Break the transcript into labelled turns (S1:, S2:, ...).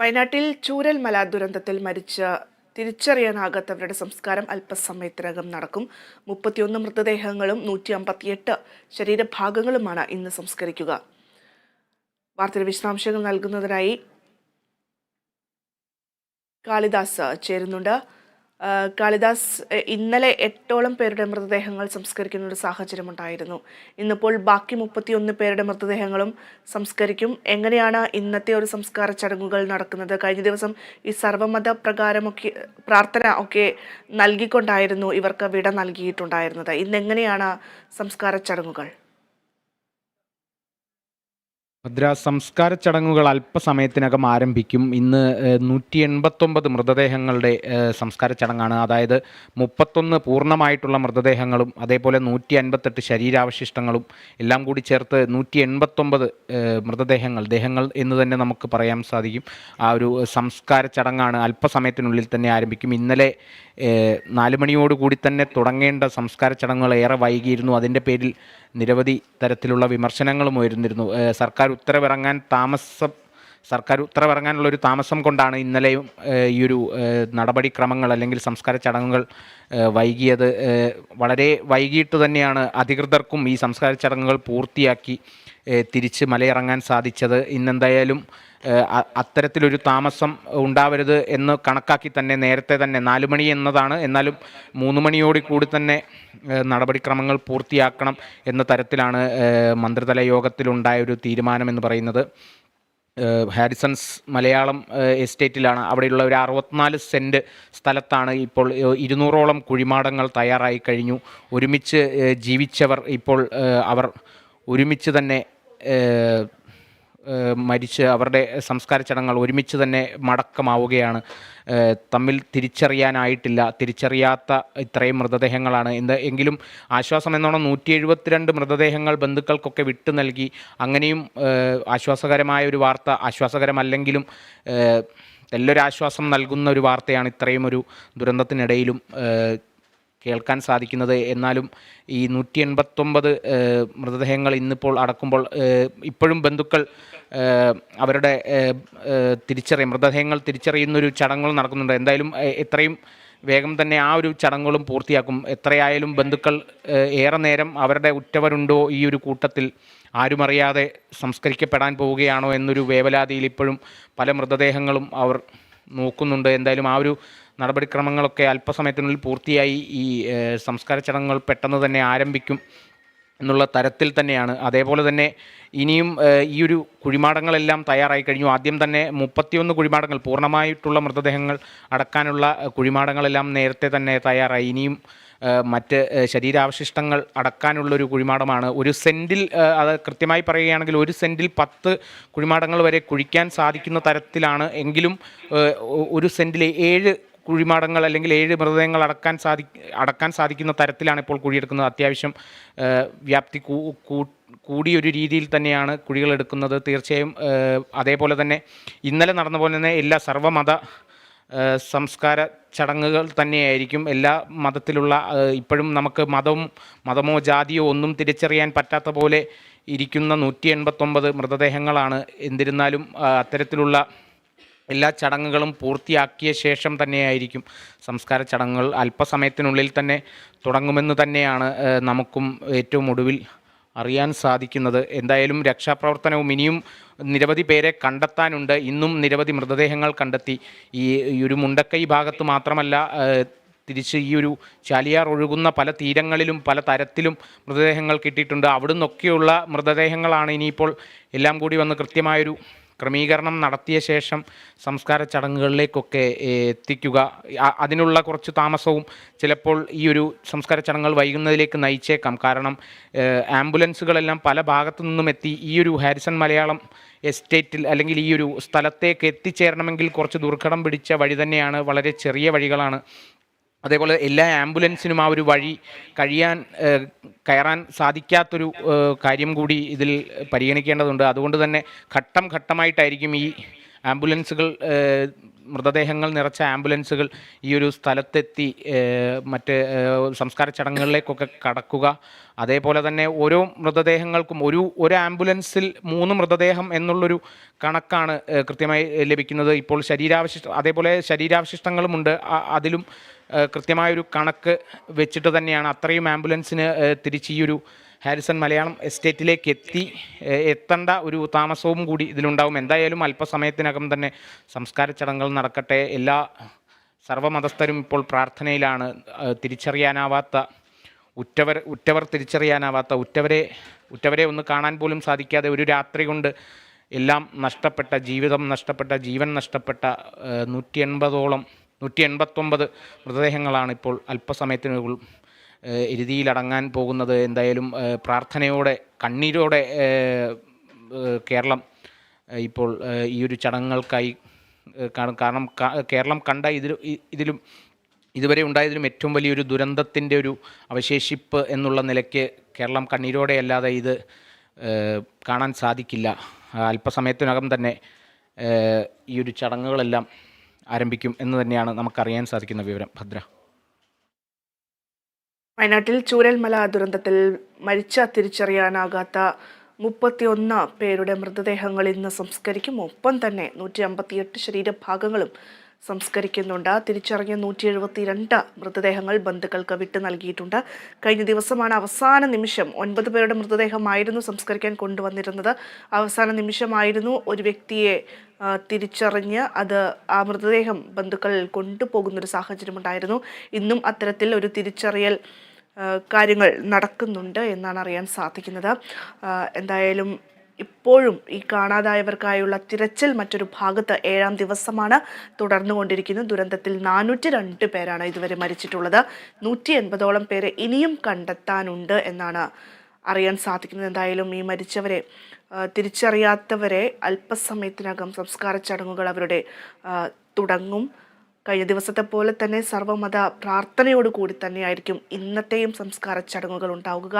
S1: വയനാട്ടിൽ ചൂരൽമല ദുരന്തത്തിൽ മരിച്ച തിരിച്ചറിയാനാകാത്തവരുടെ സംസ്കാരം അല്പസമയത്തിനകം നടക്കും. മുപ്പത്തിയൊന്ന് മൃതദേഹങ്ങളും നൂറ്റി അമ്പത്തിയെട്ട് ശരീരഭാഗങ്ങളുമാണ് ഇന്ന് സംസ്കരിക്കുക. വാർത്തയുടെ വിശദാംശങ്ങൾ നൽകുന്നതിനായി കാളിദാസ് ചേരുന്നുണ്ട്. കാളിദാസ് ഇന്നലെ എട്ടോളം പേരുടെ മൃതദേഹങ്ങൾ സംസ്കരിക്കുന്ന ഒരു സാഹചര്യം ഉണ്ടായിരുന്നു. ഇന്നിപ്പോൾ ബാക്കി മുപ്പത്തിയൊന്ന് പേരുടെ മൃതദേഹങ്ങളും സംസ്കരിക്കും. എങ്ങനെയാണ് ഇന്നത്തെ ഒരു സംസ്കാര ചടങ്ങുകൾ നടക്കുന്നത്? കഴിഞ്ഞ ദിവസം ഈ സർവമത പ്രകാരമൊക്കെ പ്രാർത്ഥന ഒക്കെ നൽകിക്കൊണ്ടായിരുന്നു ഇവർക്ക് വിട നൽകിയിട്ടുണ്ടായിരുന്നത്. ഇന്ന് എങ്ങനെയാണ് സംസ്കാര ചടങ്ങുകൾ?
S2: ഭദ്ര സംസ്കാര ചടങ്ങുകൾ അല്പസമയത്തിനകം ആരംഭിക്കും. ഇന്ന് നൂറ്റി എൺപത്തൊമ്പത് മൃതദേഹങ്ങളുടെ സംസ്കാര ചടങ്ങാണ്. അതായത് മുപ്പത്തൊന്ന് പൂർണമായിട്ടുള്ള മൃതദേഹങ്ങളും അതേപോലെ നൂറ്റി അൻപത്തെട്ട് ശരീരാവശിഷ്ടങ്ങളും എല്ലാം കൂടി ചേർത്ത് നൂറ്റി എൺപത്തൊമ്പത് മൃതദേഹങ്ങൾ ദേഹങ്ങൾ എന്ന് തന്നെ നമുക്ക് പറയാൻ സാധിക്കും. ആ ഒരു സംസ്കാര ചടങ്ങാണ് അല്പസമയത്തിനുള്ളിൽ തന്നെ ആരംഭിക്കും. ഇന്നലെ നാല് മണിയോടുകൂടി തന്നെ തുടങ്ങേണ്ട സംസ്കാര ചടങ്ങുകൾ ഏറെ വൈകിയിരുന്നു. അതിന്റെ പേരിൽ നിരവധി തരത്തിലുള്ള വിമർശനങ്ങളും ഉയർന്നിരുന്നു. സർക്കാർ ഉത്തരവിറങ്ങാൻ താമസം സർക്കാർ ഉത്തരവിറങ്ങാനുള്ള ഒരു താമസം കൊണ്ടാണ് ഇന്നലെയും ഈ ഒരു നടപടിക്രമങ്ങൾ അല്ലെങ്കിൽ സംസ്കാര ചടങ്ങുകൾ വൈകിയത്. വളരെ വൈകിട്ട് തന്നെയാണ് അധികൃതർക്കും ഈ സംസ്കാര ചടങ്ങുകൾ പൂർത്തിയാക്കി. തിരിച്ച് മലയിറങ്ങാൻ സാധിച്ചത്. ഇന്നെന്തായാലും അത്തരത്തിലൊരു താമസം ഉണ്ടാവരുത് എന്ന് കണക്കാക്കി തന്നെ നേരത്തെ തന്നെ നാല് മണി എന്നതാണ്. എന്നാലും മൂന്ന് മണിയോടി കൂടി തന്നെ നടപടിക്രമങ്ങൾ പൂർത്തിയാക്കണം എന്ന തരത്തിലാണ് മന്ത്രിതല യോഗത്തിലുണ്ടായ ഒരു തീരുമാനം എന്ന് പറയുന്നത് ഹാരിസൺസ് മലയാളം എസ്റ്റേറ്റിലാണ്. അവിടെയുള്ള ഒരു അറുപത്തിനാല് സെന്റ് സ്ഥലത്താണ് ഇപ്പോൾ ഇരുന്നൂറോളം കുഴിമാടങ്ങൾ തയ്യാറായി കഴിഞ്ഞു. ഒരുമിച്ച് ജീവിച്ചവർ ഇപ്പോൾ അവർ ഒരുമിച്ച് തന്നെ മരിച്ച് അവരുടെ സംസ്കാര ചടങ്ങുകൾ ഒരുമിച്ച് തന്നെ മടക്കമാവുകയാണ്. തമ്മിൽ തിരിച്ചറിയാനായിട്ടില്ല. തിരിച്ചറിയാത്ത ഇത്രയും മൃതദേഹങ്ങളാണ്. എന്ത് എങ്കിലും ആശ്വാസം എന്നോണം നൂറ്റി എഴുപത്തിരണ്ട് മൃതദേഹങ്ങൾ ബന്ധുക്കൾക്കൊക്കെ വിട്ടു നൽകി. അങ്ങനെയും ആശ്വാസകരമായ ഒരു വാർത്ത ആശ്വാസകരമല്ലെങ്കിലും എല്ലാവരും ആശ്വാസം നൽകുന്ന ഒരു വാർത്തയാണ് ഇത്രയും ഒരു ദുരന്തത്തിനിടയിലും കേൾക്കാൻ സാധിക്കുന്നത്. എന്നാലും ഈ നൂറ്റി എൺപത്തൊമ്പത് മൃതദേഹങ്ങൾ ഇന്നിപ്പോൾ അടക്കുമ്പോൾ ഇപ്പോഴും ബന്ധുക്കൾ അവരുടെ തിരിച്ചറിയ മൃതദേഹങ്ങൾ തിരിച്ചറിയുന്നൊരു ചടങ്ങുകൾ നടക്കുന്നുണ്ട്. എന്തായാലും എത്രയും വേഗം തന്നെ ആ ഒരു ചടങ്ങുകളും പൂർത്തിയാക്കും. എത്രയായാലും ബന്ധുക്കൾ ഏറെ നേരം അവരുടെ ഉറ്റവരുണ്ടോ ഈ ഒരു കൂട്ടത്തിൽ ആരുമറിയാതെ സംസ്കരിക്കപ്പെടാൻ പോവുകയാണോ എന്നൊരു വേവലാതിയിൽ ഇപ്പോഴും പല മൃതദേഹങ്ങളും അവർ നോക്കുന്നുണ്ട്. എന്തായാലും ആ ഒരു നടപടിക്രമങ്ങളൊക്കെ അല്പസമയത്തിനുള്ളിൽ പൂർത്തിയായി ഈ സംസ്കാര ചടങ്ങുകൾ പെട്ടെന്ന് തന്നെ ആരംഭിക്കും എന്നുള്ള തരത്തിൽ തന്നെയാണ്. അതേപോലെ തന്നെ ഇനിയും ഈ ഒരു കുഴിമാടങ്ങളെല്ലാം തയ്യാറായി കഴിഞ്ഞു. ആദ്യം തന്നെ മുപ്പത്തിയൊന്ന് കുഴിമാടങ്ങൾ പൂർണമായിട്ടുള്ള മൃതദേഹങ്ങൾ അടക്കാനുള്ള കുഴിമാടങ്ങളെല്ലാം നേരത്തെ തന്നെ തയ്യാറായി. ഇനിയും മറ്റ് ശരീരാവശിഷ്ടങ്ങൾ അടക്കാനുള്ളൊരു കുഴിമാടമാണ്. ഒരു സെന്റിൽ അത് കൃത്യമായി പറയുകയാണെങ്കിൽ ഒരു സെന്റിൽ പത്ത് കുഴിമാടങ്ങൾ വരെ കുഴിക്കാൻ സാധിക്കുന്ന തരത്തിലാണ്. എങ്കിലും ഒരു സെന്റിലെ ഏഴ് കുഴിമാടങ്ങൾ അല്ലെങ്കിൽ ഏഴ് മൃതദേഹങ്ങൾ അടക്കാൻ സാധി അടക്കാൻ സാധിക്കുന്ന തരത്തിലാണ് ഇപ്പോൾ കുഴിയെടുക്കുന്നത്. അത്യാവശ്യം വ്യാപ്തി കൂടിയൊരു രീതിയിൽ തന്നെയാണ് കുഴികൾ എടുക്കുന്നത്. തീർച്ചയായും അതേപോലെ തന്നെ ഇന്നലെ നടന്ന പോലെ തന്നെ എല്ലാ സർവമത സംസ്കാര ചടങ്ങുകൾ തന്നെയായിരിക്കും. എല്ലാ മതത്തിലുള്ള ഇപ്പോഴും നമുക്ക് മതവും മതമോ ജാതിയോ ഒന്നും തിരിച്ചറിയാൻ പറ്റാത്ത പോലെ ഇരിക്കുന്ന നൂറ്റി എൺപത്തൊമ്പത് മൃതദേഹങ്ങളാണ്. എന്നിരുന്നാലും അത്തരത്തിലുള്ള എല്ലാ ചടങ്ങുകളും പൂർത്തിയാക്കിയ ശേഷം തന്നെയായിരിക്കും സംസ്കാര ചടങ്ങുകൾ. അല്പസമയത്തിനുള്ളിൽ തന്നെ തുടങ്ങുമെന്ന് തന്നെയാണ് നമുക്കും ഏറ്റവും ഒടുവിൽ അറിയാൻ സാധിക്കുന്നത്. എന്തായാലും രക്ഷാപ്രവർത്തനവും ഇനിയും നിരവധി പേരെ കണ്ടെത്താനുണ്ട്. ഇന്നും നിരവധി മൃതദേഹങ്ങൾ കണ്ടെത്തി. ഈ ഒരു മുണ്ടക്കൈ ഭാഗത്ത് മാത്രമല്ല തിരിച്ച് ഈ ഒരു ചാലിയാർ ഒഴുകുന്ന പല തീരങ്ങളിലും പല തരത്തിലും മൃതദേഹങ്ങൾ കിട്ടിയിട്ടുണ്ട്. അവിടുന്നൊക്കെയുള്ള മൃതദേഹങ്ങളാണ് ഇനിയിപ്പോൾ എല്ലാം കൂടി വന്ന് കൃത്യമായൊരു ക്രമീകരണം നടത്തിയ ശേഷം സംസ്കാര ചടങ്ങുകളിലേക്കൊക്കെ എത്തിക്കുക. അതിനുള്ള കുറച്ച് താമസവും ചിലപ്പോൾ ഈ ഒരു സംസ്കാര ചടങ്ങുകൾ വൈകുന്നതിലേക്ക് നയിച്ചേക്കാം. കാരണം ആംബുലൻസുകളെല്ലാം പല ഭാഗത്തു നിന്നും എത്തി ഈ ഒരു ഹാരിസൺ മലയാളം എസ്റ്റേറ്റിൽ അല്ലെങ്കിൽ ഈ ഒരു സ്ഥലത്തേക്ക് എത്തിച്ചേരണമെങ്കിൽ കുറച്ച് ദുർഘടം പിടിച്ച വഴി തന്നെയാണ്. വളരെ ചെറിയ വഴികളാണ്. അതേപോലെ എല്ലാ ആംബുലൻസിനും ആ ഒരു വഴി കഴിയാൻ കയറാൻ സാധിക്കാത്തൊരു കാര്യം കൂടി ഇതിൽ പരിഗണിക്കേണ്ടതുണ്ട്. അതുകൊണ്ട് തന്നെ ഘട്ടം ഘട്ടമായിട്ടായിരിക്കും ഈ ആംബുലൻസുകൾ മൃതദേഹങ്ങൾ നിറച്ച ആംബുലൻസുകൾ ഈ ഒരു സ്ഥലത്തെത്തി മറ്റ് സംസ്കാര ചടങ്ങുകളിലേക്കൊക്കെ കടക്കുക. അതേപോലെ തന്നെ ഓരോ മൃതദേഹങ്ങൾക്കും ഒരു ഒരു ആംബുലൻസിൽ മൂന്ന് മൃതദേഹം എന്നുള്ളൊരു കണക്കാണ് കൃത്യമായി ലഭിക്കുന്നത്. ഇപ്പോൾ ശരീരാവശിഷ്ട അതേപോലെ ശരീരാവശിഷ്ടങ്ങളുമുണ്ട്. അതിലും കൃത്യമായൊരു കണക്ക് വെച്ചിട്ട് തന്നെയാണ് അത്രയും ആംബുലൻസിന് തിരിച്ച് ഈ ഒരു ഹാരിസൺ മലയാളം എസ്റ്റേറ്റിലേക്ക് എത്തി. എത്തേണ്ട ഒരു താമസവും കൂടി ഇതിലുണ്ടാവും. എന്തായാലും അല്പസമയത്തിനകം തന്നെ സംസ്കാര ചടങ്ങുകൾ നടക്കട്ടെ. എല്ലാ സർവമതസ്ഥരും ഇപ്പോൾ പ്രാർത്ഥനയിലാണ്. തിരിച്ചറിയാനാവാത്ത ഉറ്റവർ ഉറ്റവർ തിരിച്ചറിയാനാവാത്ത ഉറ്റവരെ ഉറ്റവരെ ഒന്ന് കാണാൻ പോലും സാധിക്കാതെ ഒരു രാത്രി കൊണ്ട് എല്ലാം നഷ്ടപ്പെട്ട ജീവിതം നഷ്ടപ്പെട്ട ജീവൻ നഷ്ടപ്പെട്ട നൂറ്റി എൺപതോളം നൂറ്റി എൺപത്തൊമ്പത് മൃതദേഹങ്ങളാണ് ഇപ്പോൾ അല്പസമയത്തിനുള്ളിൽ എഴുതിയിലടങ്ങാൻ പോകുന്നത്. എന്തായാലും പ്രാർത്ഥനയോടെ കണ്ണീരോടെ കേരളം ഇപ്പോൾ ഈ ഒരു ചടങ്ങുകൾക്കായി കാരണം കേരളം കണ്ട ഇതിൽ ഇതിലും ഇതുവരെ ഉണ്ടായതിലും ഏറ്റവും വലിയൊരു ദുരന്തത്തിന്റെ ഒരു അവശേഷിപ്പ് എന്നുള്ള നിലയ്ക്ക് കേരളം കണ്ണീരോടെ അല്ലാതെ ഇത് കാണാൻ സാധിക്കില്ല. അല്പസമയത്തിനകം തന്നെ ഈ ഒരു ചടങ്ങുകളെല്ലാം ആരംഭിക്കും എന്ന് തന്നെയാണ് നമുക്കറിയാൻ സാധിക്കുന്ന വിവരം. ഭദ്ര.
S1: വയനാട്ടിൽ ചൂരൽമല ദുരന്തത്തിൽ മരിച്ച തിരിച്ചറിയാനാകാത്ത മുപ്പത്തിയൊന്ന് പേരുടെ മൃതദേഹങ്ങൾ ഇന്ന് സംസ്കരിക്കും. ഒപ്പം തന്നെ നൂറ്റി അമ്പത്തിയെട്ട് ശരീരഭാഗങ്ങളും സംസ്കരിക്കുന്നുണ്ട്. തിരിച്ചറിഞ്ഞ നൂറ്റി എഴുപത്തിരണ്ട് മൃതദേഹങ്ങൾ ബന്ധുക്കൾക്ക് വിട്ടു നൽകിയിട്ടുണ്ട്. കഴിഞ്ഞ ദിവസമാണ് അവസാന നിമിഷം ഒൻപത് പേരുടെ മൃതദേഹമായിരുന്നു സംസ്കരിക്കാൻ കൊണ്ടുവന്നിരുന്നത്. അവസാന നിമിഷമായിരുന്നു ഒരു വ്യക്തിയെ തിരിച്ചറിഞ്ഞ് അത് ആ മൃതദേഹം ബന്ധുക്കൾ കൊണ്ടുപോകുന്നൊരു സാഹചര്യമുണ്ടായിരുന്നു. ഇന്നും അത്തരത്തിൽ ഒരു തിരിച്ചറിയൽ കാര്യങ്ങൾ നടക്കുന്നുണ്ട് എന്നാണ് അറിയാൻ സാധിക്കുന്നത്. എന്തായാലും ഇപ്പോഴും ഈ കാണാതായവർക്കായുള്ള തിരച്ചിൽ മറ്റൊരു ഭാഗത്ത് ഏഴാം ദിവസമാണ് തുടർന്നുകൊണ്ടിരിക്കുന്നത്. ദുരന്തത്തിൽ നാനൂറ്റി രണ്ട് പേരാണ് ഇതുവരെ മരിച്ചിട്ടുള്ളത്. നൂറ്റി എൺപതോളം പേരെ ഇനിയും കണ്ടെത്താനുണ്ട് എന്നാണ് അറിയാൻ സാധിക്കുന്നത്. എന്തായാലും ഈ മരിച്ചവരെ തിരിച്ചറിയാത്തവരെ അല്പസമയത്തിനകം സംസ്കാര ചടങ്ങുകൾ അവരുടെ തുടങ്ങും. കഴിഞ്ഞ ദിവസത്തെ പോലെ തന്നെ സർവമത പ്രാർത്ഥനയോടുകൂടി തന്നെയായിരിക്കും ഇന്നത്തെയും സംസ്കാര ചടങ്ങുകൾ ഉണ്ടാവുക.